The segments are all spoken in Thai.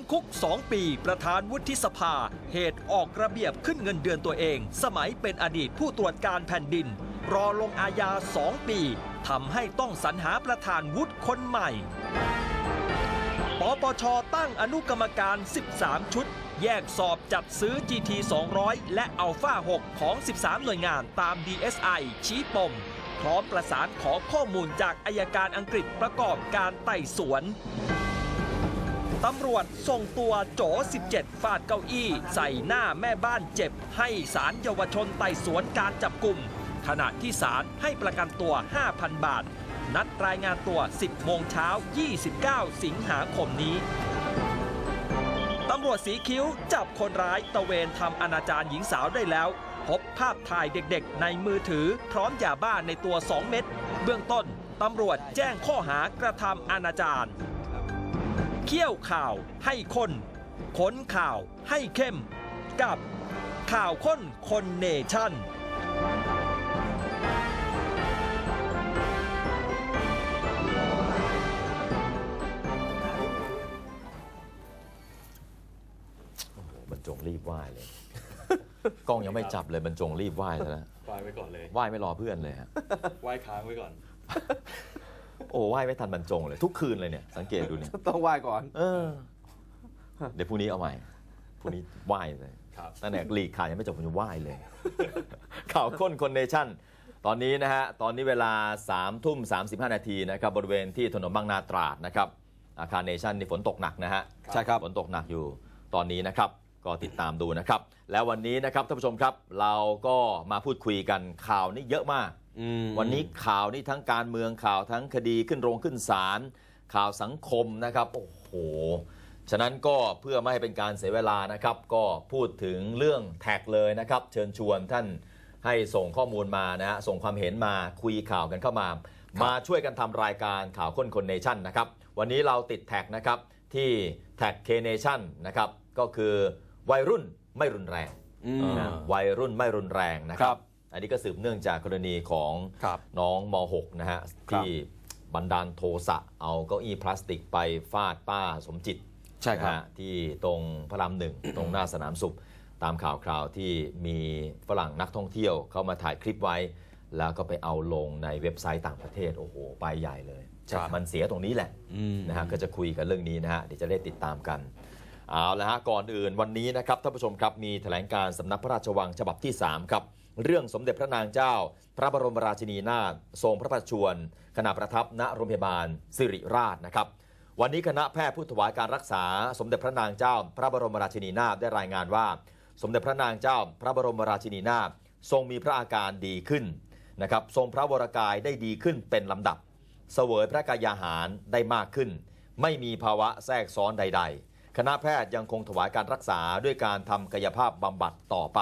ำคุก 2 ปี ประธานวุฒิสภา เหตุออกระเบียบขึ้นเงินเดือนตัวเอง สมัยเป็นอดีตผู้ตรวจการแผ่นดิน รอลงอาญา 2 ปีทำให้ต้องสรรหาประธานวุฒิคนใหม่ ปปชตั้งอนุกรรมการ 13 ชุด แยกสอบจัดซื้อ GT 200 และอัลฟา6 ของ 13 หน่วยงานตาม DSI ชี้ปม พร้อมประสานขอข้อมูลจากอายการอังกฤษประกอบการไต่สวน ตำรวจส่งตัวโจ 17 ฟาดเก้าอี้ ใส่หน้าแม่บ้านเจ็บ ให้ศาลเยาวชนไต่สวนการจับกลุ่ม ขณะที่ศาลให้ประกันตัว 5,000 บาท นัดรายงานตัว 10 โมงเช้า 29 สิงหาคมนี้ตำรวจสีคิ้วจับคนร้ายตะเวนทำอนาจารหญิงสาวได้แล้ว พบภาพถ่ายเด็กๆ ในมือถือพร้อมยาบ้าในตัว 2 เม็ดเบื้องต้นตำรวจแจ้งข้อหากระทำอนาจาร เคี่ยวข่าวให้คนขนข่าวให้เข้ม กับข่าวค้นคนเนชั่น โอ้โหบรรจงรีบไหว้เลย กล้องยังไม่จับเลยบรรจงรีบไหว้แล้วนะไหว้ไว้ก่อนเลยไหว้ไม่รอเพื่อนเลยฮะ ไหว้ค้างไว้ก่อน โอ้ไหว้ไม่ทันบรรจงเลย ทุกคืนเลยเนี่ยสังเกตดูเนี่ยต้องไหว้ก่อน เออ เดี๋ยวพรุ่งนี้เอาใหม่พรุ่งนี้ไหว้เลยครับตั้งแต่ลีกข่าวยังไม่จบผมจะไหว้เลย ข่าวค้นคนเนชั่น ตอนนี้นะฮะ ตอนนี้เวลา3ามทุ่ม35นาทีนะครับบริเวณที่ถนนบางนาตราดนะครับ อาคารเนชั่นนี่ฝนตกหนักนะฮะใช่ครับฝนตกหนักอยู่ตอนนี้นะครับก็ติดตามดูนะครับ แล้ววันนี้นะครับท่านผู้ชมครับ เราก็มาพูดคุยกันข่าวนี่เยอะมากอืม วันนี้ข่าวนี่ทั้งการเมืองข่าวทั้งคดีขึ้นโรงขึ้นศาลข่าวสังคมนะครับ โอ้โห ฉะนั้นก็เพื่อไม่ให้เป็นการเสียเวลานะครับ ก็พูดถึงเรื่องแท็กเลยนะครับ เชิญชวนท่านให้ส่งข้อมูลมานะฮะส่งความเห็นมาคุยข่าวกันเข้ามา มาช่วยกันทำรายการข่าวค้นคนเนชั่นนะครับ วันนี้เราติดแท็กนะครับที่แท็กเคเนชั่นนะครับ ก็คือวัยรุ่นไม่รุนแรงอืมนะวัยรุ่นไม่รุนแรงนะคครัรับบ อันนี้ก็สืบเนื่องจากกรณีของครับน้องม .6 นะฮะที่บันดาลโทสะเอาเก้าอี้พลาสติกไปฟาดป้าสมจิตใช่ครับนะฮะที่ตรงพระรามหนึ่งตรงหน้าสนามสุข ตามข่าวคราวที่มีฝรั่งนักท่องเที่ยวเข้ามาถ่ายคลิปไว้ แล้วก็ไปเอาลงในเว็บไซต์ต่างประเทศ โอ้โหไปใหญ่เลยครับมันเสียตรงนี้แหละอืมนะฮะก็จะคุยกันเรื่องนี้นะฮะเดี๋ยวจะได้ติดตามกันเอาละฮะก่อนอื่นวันนี้นะครับท่านผู้ชมครับมีแถลงการสำนักพระราชวังฉบับที่ 3 ครับ เรื่องสมเด็จพระนางเจ้า พระบรมราชินีนาถทรงพระประชวรขณะประทับณโรงพยาบาลสิริราชนะครับ วันนี้คณะแพทย์ผู้ถวายการรักษา สมเด็จพระนางเจ้า พระบรมราชินีนาถได้รายงานว่า สมเด็จพระนางเจ้า พระบรมราชินีนาถทรงมีพระอาการดีขึ้นนะครับทรงพระวรกายได้ดีขึ้นเป็นลำดับ เสวยพระกายาหารได้มากขึ้น ไม่มีภาวะแทรกซ้อนใด ๆ คณะแพทย์ยังคงถวายการรักษาด้วยการทำกายภาพบำบัดต่อไป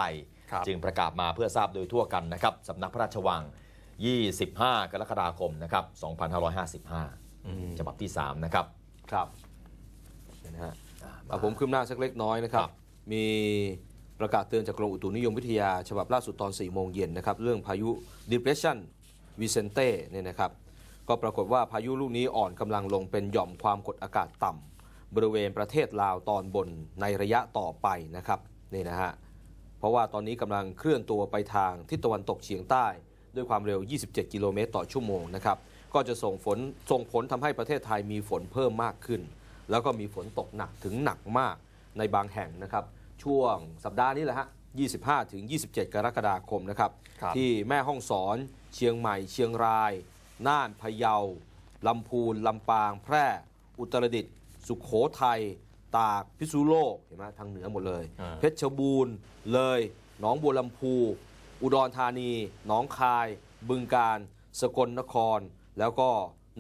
จึงประกาศมาเพื่อทราบโดยทั่วกันนะครับสำนักพระราชวัง 25 กรกฎาคมนะครับ2555ฉบับที่ 3 นะครับครับเนี่ยนะฮะเอาผมคืบหน้าสักเล็กน้อยนะครับครับ มีประกาศเตือนจากกรมอุตุนิยมวิทยา ฉบับล่าสุดตอน 4 โมงเย็นนะครับ เรื่องพายุ depression Vicente เนี่ยนะครับ ก็ปรากฏว่าพายุลูกนี้อ่อนกำลังลงเป็นหย่อมความกดอากาศต่ำบริเวณประเทศลาวตอนบนในระยะต่อไปนะครับนี่นะฮะ เพราะว่าตอนนี้กำลังเคลื่อนตัวไปทางทิศตะวันตกเฉียงใต้ ด้วยความเร็ว 27 กิโลเมตรต่อชั่วโมงนะครับ ก็จะส่งฝนส่งผลทำให้ประเทศไทยมีฝนเพิ่มมากขึ้น แล้วก็มีฝนตกหนักถึงหนักมากในบางแห่งนะครับ ช่วงสัปดาห์นี้แหละฮะ 25 ถึง 27 กรกฎาคมนะครับครับที่แม่ฮ่องสอน เชียงใหม่ เชียงราย น่าน พะเยา ลำพูน ลำปาง แพร่ อุตรดิตถ์ สุขโขทัย ตากพิษณุโลกเห็นไหมทางเหนือหมดเลย อ่า เพชรบูรณ์เลยหนองบัวลำพู อุดรธานีหนองคาย บึงการ สกลนคร แล้วก็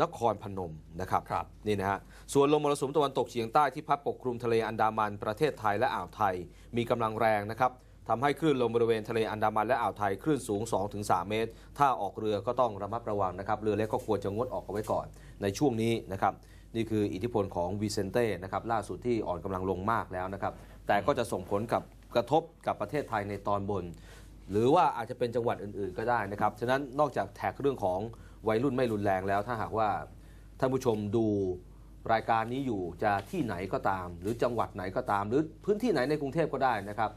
นครพนมนะครับครับ นี่นะฮะส่วนลมมรสุมตะวันตกเฉียงใต้ที่พัดปกคลุมทะเลอันดามันประเทศไทยและอ่าวไทยมีกำลังแรงนะครับทำให้คลื่นลมบริเวณทะเลอันดามันและอ่าวไทยคลื่นสูง 2-3 เมตร ถ้าออกเรือก็ต้องระมัดระวังนะครับเรือเล็กก็ควรจะงดออกเอาไว้ก่อนในช่วงนี้นะครับ นี่คืออิทธิพลของวิเซนเต้นะครับล่าสุดที่อ่อนกำลังลงมากแล้วนะครับ แต่ก็จะส่งผลกับกระทบกับประเทศไทยในตอนบน หรือว่าอาจจะเป็นจังหวัดอื่นๆก็ได้นะครับฉะนั้นนอกจากแท็กเรื่องของวัยรุ่นไม่รุนแรงแล้ว ถ้าหากว่าท่านผู้ชมดูรายการนี้อยู่จะที่ไหนก็ตาม หรือจังหวัดไหนก็ตาม หรือพื้นที่ไหนในกรุงเทพก็ได้นะครับ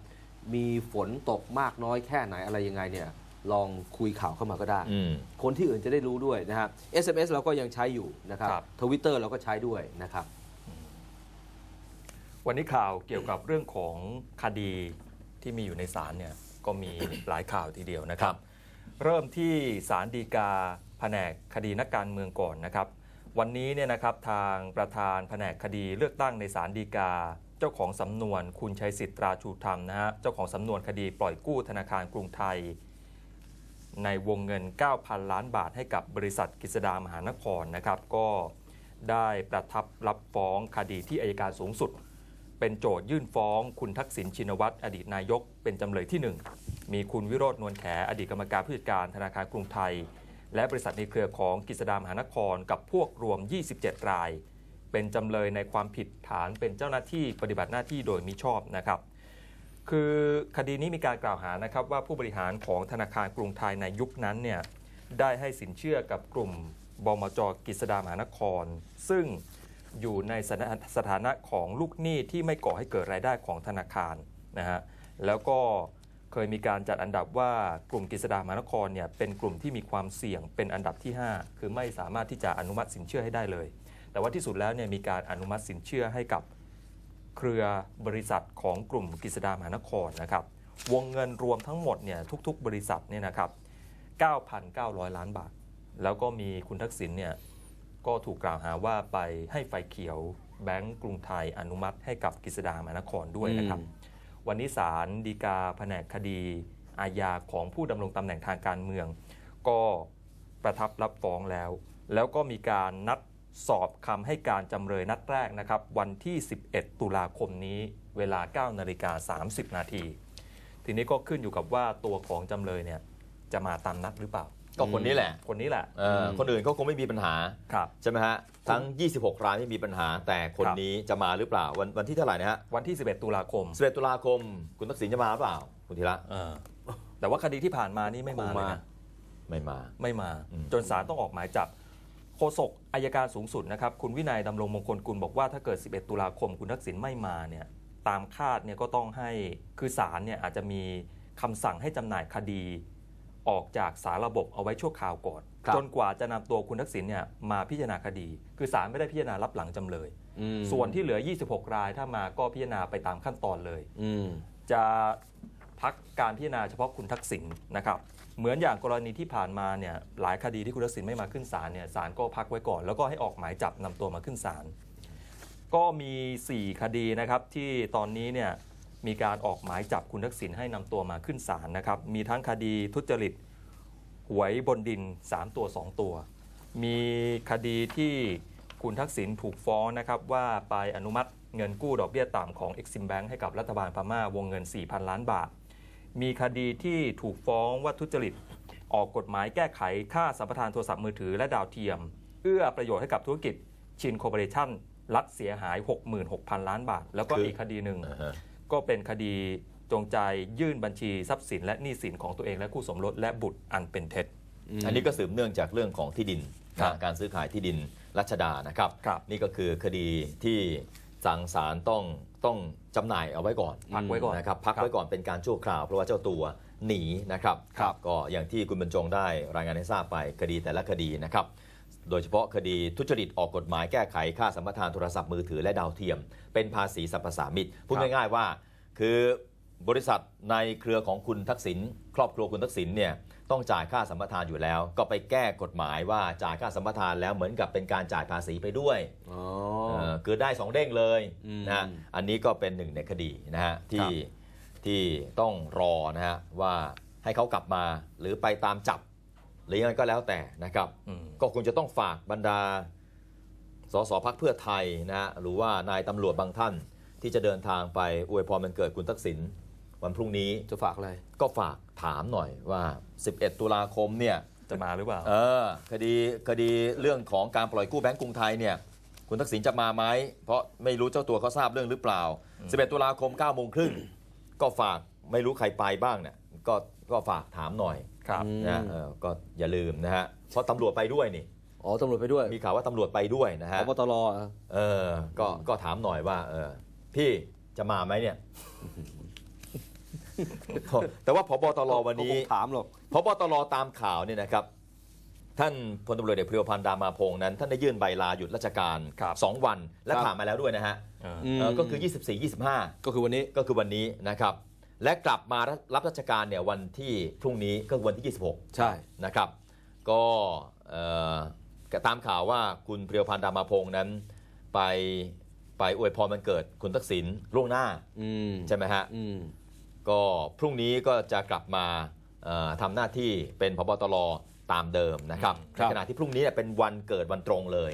มีฝนตกมากน้อยแค่ไหนอะไรยังไงเนี่ย ลองคุยข่าวเข้ามาก็ได้ อืม คนที่อื่นจะได้รู้ด้วยนะครับ SMS เราก็ยังใช้อยู่นะครับครับ ทวิตเตอร์เราก็ใช้ด้วยนะครับ วันนี้ข่าวเกี่ยวกับเรื่องของคดีที่มีอยู่ในศาลเนี่ยก็มี หลายข่าวทีเดียวนะครับ เริ่มที่ศาลฎีกาแผนกคดีนักการเมืองก่อนนะครับ วันนี้เนี่ยนะครับทางประธานแผนกคดีเลือกตั้งในศาลฎีกา เจ้าของสำนวนคุณชัยสิทธิ์ตราชูธรรมนะฮะเจ้าของสำนวนคดีปล่อยกู้ธนาคารกรุงไทย ในวงเงิน 9,000 ล้านบาทให้กับบริษัทกฤษดามหานครนะครับ ก็ได้ประทับรับฟ้องคดีที่อายการสูงสุด เป็นโจทยื่นฟ้องคุณทักษิณชินวัตรอดีตนายกเป็นจำเลยที่ 1 มีคุณวิโรจน์นวลแขอดีตกรรมการผู้จัดการธนาคารกรุงไทย และบริษัทในเครือของกฤษดามหานครกับพวกรวม 27 ราย เป็นจำเลยในความผิดฐานเป็นเจ้าหน้าที่ปฏิบัติหน้าที่โดยมิชอบนะครับ คือคดีนี้มีการกล่าวหานะครับว่าผู้บริหารของธนาคารกรุงไทยในยุคนั้นเนี่ยได้ให้สินเชื่อกับกลุ่มบมจกฤษดามหานคร ซึ่งอยู่ในสถานะของลูกหนี้ที่ไม่ก่อให้เกิดรายได้ของธนาคารนะฮะแล้วก็เคยมีการจัดอันดับว่ากลุ่มกฤษดามหานครเนี่ยเป็นกลุ่มที่มีความเสี่ยงเป็นอันดับที่ 5 คือไม่สามารถที่จะอนุมัติสินเชื่อให้ได้เลย แต่ว่าที่สุดแล้วเนี่ยมีการอนุมัติสินเชื่อให้กับ เครือบริษัทของกลุ่มกฤษดามหานครนะครับวงเงินรวมทั้งหมดเนี่ยทุกๆ บริษัทเนี่ยนะครับ 9,900 ล้านบาท แล้วก็มีคุณทักษิณเนี่ยก็ถูกกล่าวหาว่าไปให้ไฟเขียวแบงก์กรุงไทยอนุมัติให้กับกฤษดามหานครด้วยนะครับอืมวันนี้ศาลฎีกาแผนกคดีอาญาของผู้ดำรงตำแหน่งทางการเมือง ก็ประทับรับฟ้องแล้ว แล้วก็มีการนัด สอบคำให้การจำเลยนัดแรกนะครับ วันที่ 11 ตุลาคมนี้เวลา 9 นาฬิกา 30 นาที ทีนี้ก็ขึ้นอยู่กับว่าตัวของจำเลยเนี่ยจะมาตามนัดหรือเปล่า ก็คนนี้แหละ คนนี้แหละเออคนอื่นเขาคงไม่มีปัญหาครับใช่ไหมฮะ ทั้ง 26 รายไม่มีปัญหา แต่คนครับ นี้จะมาหรือเปล่า วันวันที่เท่าไหร่นะฮะวันที่ 11 ตุลาคม11ตุลาคม คุณทักษิณจะมาหรือเปล่า คุณธีระเออแต่ว่าคดีที่ผ่านมานี่ไม่มาเลยนะ ไม่มา ไม่มา อืม จนศาลต้องออกหมายจับโฆ ษกอายการสูงสุดนะครับ คุณวินัยดำรงมงคลกุลบอกว่าถ้าเกิด 11 ตุลาคมคุณทักษิณไม่มาเนี่ยตามคาดเนี่ยก็ต้องให้คือศาลเนี่ยอาจจะมีคำสั่งให้จำหน่ายคดี ออกจากสารระบบเอาไว้ชั่วคราวก่อนครับจนกว่าจะนำตัวคุณทักษิณเนี่ยมาพิจารณาคดี คือศาลไม่ได้พิจารณารับหลังจำเลยอืมส่วนที่เหลือ 26 รายถ้ามาก็พิจารณาไปตามขั้นตอนเลยอืมจะ พักการพิจารณาเฉพาะคุณทักษิณนะครับเหมือนอย่างกรณีที่ผ่านมาเนี่ยหลายคดีที่คุณทักษิณไม่มาขึ้นศาลเนี่ยศาลก็พักไว้ก่อน แล้วก็ให้ออกหมายจับนำตัวมาขึ้นศาลก็มี 4 คดีนะครับที่ตอนนี้เนี่ยมีการออกหมายจับคุณทักษิณให้นำตัวมาขึ้นศาลนะครับมีทั้งคดีทุจริตหวยบนดิน 3 ตัว 2 ตัว มีคดีที่คุณทักษิณถูกฟ้องนะครับว่าไปอนุมัติเงินกู้ดอกเบี้ยต่ำของ Exim Bank ให้กับรัฐบาลพม่าวงเงิน 4,000 ล้านบาท มีคดีที่ถูกฟ้องว่าทุจริต ออกกฎหมายแก้ไขค่าสัมปทานโทรศัพท์มือถือและดาวเทียม เอื้อประโยชน์ให้กับธุรกิจชินคอร์ปอเรชั่นรัฐเสียหาย 66,000 ล้านบาท แล้วก็คืออีอีกคดีหนึ่งอ่าฮะก็เป็นคดีจงใจยื่นบัญชีทรัพย์สิน และหนี้สินของตัวเองและคู่สมรสและบุตรอันเป็นเท็จ อันนี้ก็สืบเนื่องจากเรื่องของที่ดินครับนะการซื้อขายที่ดินรัชดานะครับครับ นี่ก็คือคดีที่สังสารต้อง ต้องจำหน่ายเอาไว้ก่อนพักไว้ก่อนนะครับพักไว้ก่อนเป็นการชั่วคราวเพราะว่าเจ้าตัวหนีนะครับครับ ก็อย่างที่คุณบรรจงได้รายงานให้ทราบไปคดีแต่ละคดีนะครับโดยเฉพาะคดีทุจริตออกกฎหมายแก้ไขค่าสัมปทานโทรศัพท์มือถือและดาวเทียม เป็นภาษีสรรพสามิตพูดง่ายๆว่า คือ บริษัทในเครือของคุณทักษิณครอบครัวคุณทักษิณเนี่ยต้องจ่ายค่าสัมปทานอยู่แล้ว ก็ไปแก้กฎหมายว่าจ่ายค่าสัมปทานแล้วเหมือนกับเป็นการจ่ายภาษีไปด้วยอ๋อเออคือได้สองเด้งเลยอืมนะฮะอันนี้ก็เป็นหนึ่งในคดีนะฮะที่ที่ต้องรอนะฮะว่าให้เขากลับมาหรือไปตามจับ หรือยังไงก็แล้วแต่นะครับอืมก็คงจะต้องฝากบรรดาสสพักเพื่อไทยนะฮะหรือว่านายตำรวจบางท่านที่จะเดินทางไปอวยพรมันเกิดคุณทักษิณ วันพรุ่งนี้จะฝากอะไร ก็ฝากถามหน่อยว่า 11 ตุลาคมเนี่ยจะมาหรือเปล่า เออคดีคดีเรื่องของการปล่อยกู้แบงก์กรุงไทยเนี่ยคุณทักษิณจะมาไหมเพราะไม่รู้เจ้าตัวเขาทราบเรื่องหรือเปล่า 11 ตุลาคม9โมงครึ่งก็ฝากไม่รู้ใครไปบ้างเนี่ยก็ก็ฝากถามหน่อยครับอืมนะเออก็อย่าลืมนะฮะเพราะตำรวจไปด้วยนี่อ๋อตำรวจไปด้วย มีข่าวว่าตำรวจไปด้วยนะพฮะบตรอะเออก็ก็ถามหน่อยว่าเออพี่จะมาไหมเนี่ย แต่ว่าพบตรวันนี้ก็คงถามหรอกพบตรตามข่าวเนี่ยนะครับ ท่านพลตำรวจเอกเพรียวพันธ์ดามาพงษ์นั้น ท่านได้ยื่นใบลาหยุดราชการครับ2วันและครับผ่านมาแล้วด้วยนะฮะเออเออก็คือ 24 25 ก็คือวันนี้ก็คือวันนี้นะครับ และกลับมารับราชการเนี่ยวันที่พรุ่งนี้ก็คือวันที่ 26 ใช่นะครับ ก็เอ่อตามข่าวว่าคุณเพรียวพันธ์ดามาพงษ์นั้น ไปไปอวยพรมันเกิดคุณทักษิณล่วงหน้าอืมใช่ไหมฮะอืม ก็พรุ่งนี้ก็จะกลับมาเอ่อทำหน้าที่เป็นพบตรตามเดิมนะครับครับในขณะที่พรุ่งนี้เนี่ยเป็นวันเกิดวันตรงเลย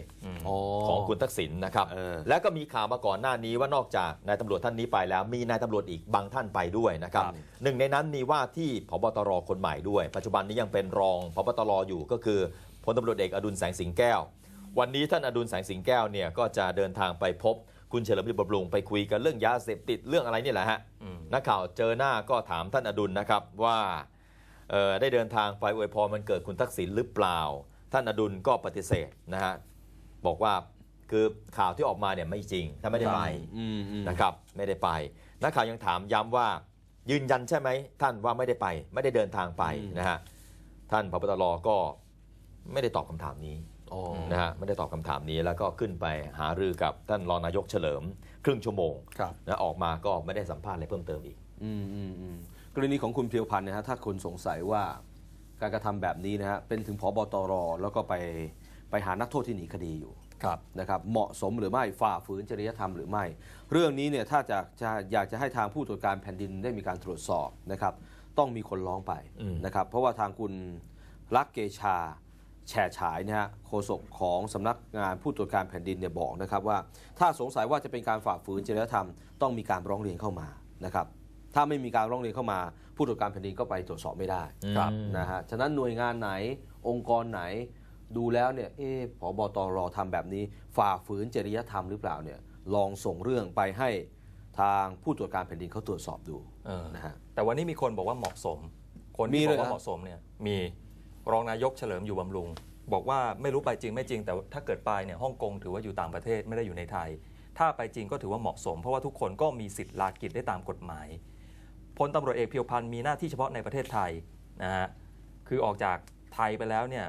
อ๋อของคุณทักษิณนะครับเออและก็มีข่าวมาก่อนหน้านี้ว่านอกจากนายตำรวจท่านนี้ไปแล้วมีนายตำรวจอีกบางท่านไปด้วยนะครับครับหนึ่งในนั้นมีว่าที่พบตรคนใหม่ด้วย ปัจจุบันนี้ยังเป็นรองพบตรอยู่ก็คือพลตำรวจเอกอดุลแสงสิงแก้ว วันนี้ท่านอดุลแสงสิงแก้วเนี่ยก็จะเดินทางไปพบ คุณเฉลิมยุทธบำรุงไปคุยกันเรื่องยาเสพติดเรื่องอะไรนี่แหละฮะอืมนักข่าวเจอหน้าก็ถามท่านอดุลนะครับว่าเอ่อได้เดินทางไปอวยพรมันเกิดคุณทักษิณหรือเปล่า ท่านอดุลก็ปฏิเสธนะฮะบอกว่าคือข่าวที่ออกมาเนี่ยไม่จริงถ้าไม่ได้ไปอืมอืมนะครับไม่ได้ไปนักข่าวยังถามย้ำว่า ยืนยันใช่ไหมท่านว่าไม่ได้ไป ไม่ได้เดินทางไปนะฮะท่านพบตรก็ไม่ได้ตอบคำถามนี้อ๋อ นะฮะไม่ได้ตอบคำถามนี้แล้วก็ขึ้นไปหารือกับท่านรองนายกเฉลิม ครึ่งชั่วโมงครับนะออกมาก็ไม่ได้สัมภาษณ์อะไรเพิ่มเติมอีกอืมอืมอืมกรณีของคุณเพียวพันธ์นะฮะถ้าคนสงสัยว่าการกระทำแบบนี้นะฮะเป็นถึงพบตรแล้วก็ไปไปหานักโทษที่หนีคดีอยู่ครับนะครับเหมาะสมหรือไม่ฝ่าฝืนจริยธรรมหรือไม่ เรื่องนี้เนี่ยถ้าจะจะอยากจะให้ทางผู้ตรวจการแผ่นดินได้มีการตรวจสอบนะครับ ต้องมีคนร้องไปอืมนะครับ เพราะว่าทางคุณลักษณ์เกชา แฉฉายนะฮะโฆษกของสำนักงานผู้ตรวจการแผ่นดินเนี่ยบอกนะครับว่า ถ้าสงสัยว่าจะเป็นการฝ่าฝืนจริยธรรมต้องมีการร้องเรียนเข้ามานะครับถ้าไม่มีการร้องเรียนเข้ามา ผู้ตรวจการแผ่นดินก็ไปตรวจสอบไม่ได้ครับนะฮะฉะนั้นหน่วยงานไหนองค์กรไหนดูแล้วเนี่ยเอ๊ะผบตรทำแบบนี้ ฝ่าฝืนจริยธรรมหรือเปล่าเนี่ยลองส่งเรื่องไปให้ทางผู้ตรวจการแผ่นดินเขาตรวจสอบดูเออนะฮะแต่วันนี้มีคนบอกว่าเหมาะสม คนมีที่เลบอยกว่านะเหมาะสมเนี่ยมี รองนายกเฉลิมอยู่บำรุง บอกว่าไม่รู้ไปจริงไม่จริง แต่ถ้าเกิดไปเนี่ยฮ่องกงถือว่าอยู่ต่างประเทศไม่ได้อยู่ในไทย ถ้าไปจริงก็ถือว่าเหมาะสม เพราะว่าทุกคนก็มีสิทธิ์ลากิจได้ตามกฎหมายพลตำรวจเอกเพียวพันธ์มีหน้าที่เฉพาะในประเทศไทยนะฮะคือออกจากไทยไปแล้วเนี่ย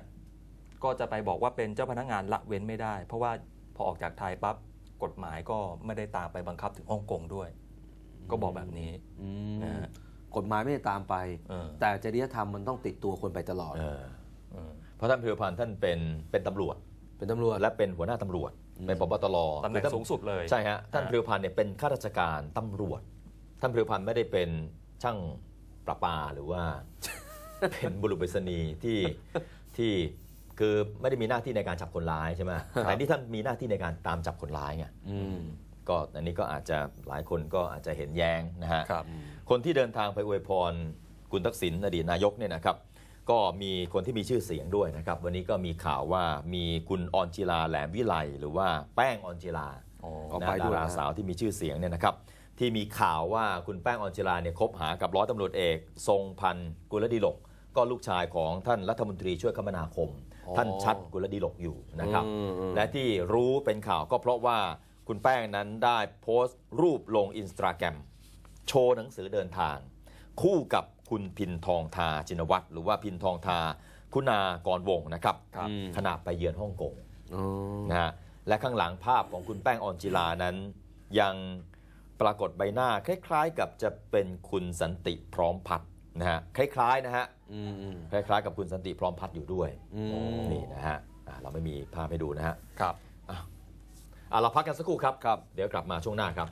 ก็จะไปบอกว่าเป็นเจ้าพนักงานละเว้นไม่ได้ เพราะว่าพอออกจากไทยปั๊บกฎหมายก็ไม่ได้ตามไปบังคับถึงฮ่องกงด้วย ก็บอกแบบนี้อืมนะฮะ กฎหมายไม่ได้ตามไป เออ แต่จริยธรรมมันต้องติดตัวคนไปตลอด เออเออเพราะท่านพิรพันธ์ท่านเป็นเป็นตำรวจ เป็นตำรวจ และเป็นหัวหน้าตำรวจเป็นพบตรตำแหน่งคือท่าสูงสุดเลย ใช่ฮะท่านอ่า พิรพันธ์เนี่ยเป็นข้าราชการตำรวจ ท่านพิรพันธ์ไม่ได้เป็นช่างประปาหรือว่า เป็นบุรุษไปรษณีย์ที่ที่คือไม่ได้มีหน้าที่ในการจับคนร้ายใช่ไหมแต่ที่ท่านมีหน้าที่ในการตามจับคนร้ายไง อืม ก็อันนี้ก็อาจจะหลายคนก็อาจจะเห็นแย้งนะฮะครับคนที่เดินทางไปอวยพรคุณทักษิณอดีตนายกเนี่ยนะครับ ก็มีคนที่มีชื่อเสียงด้วยนะครับ วันนี้ก็มีข่าวว่ามีคุณออนจิลาแหลมวิไลหรือว่าแป้งออนจิลาอ๋อเอานะไปดาด้วยรานะสาวที่มีชื่อเสียงเนี่ยนะครับ ที่มีข่าวว่าคุณแป้งออนจิลาเนี่ยคบหากับร้อยตำรวจเอก ทรงพันธ์กุลดีหลก ก็ลูกชายของท่านรัฐมนตรีช่วยคมนาคม ท่านชัดกุลดีหลกอยู่นะครับอืมอืมและที่รู้เป็นข่าวก็เพราะว่า คุณแป้งนั้นได้โพสต์รูปลงอินสตาแกรมโชว์หนังสือเดินทาง คู่กับคุณพินทองทาจินวัตรหรือว่าพินทองทาคุณากรวงศ์นะครับครับขณะไปเยือนฮ่องกงอ๋อนะฮะและข้างหลังภาพของคุณแป้งออนจิลานั้น ยังปรากฏใบหน้าคล้าย ๆ กับจะเป็นคุณสันติพร้อมพัฒน์นะฮะคล้ายๆนะฮะอืมอืมคล้ายๆ กับคุณสันติพร้อมพัฒน์อยู่ด้วยอืมนี่นะฮะอะเราไม่มีภาพให้ดูนะฮะครับอะ เราพักกันสักครู่ครับครับ เดี๋ยวกลับมาช่วงหน้าครับ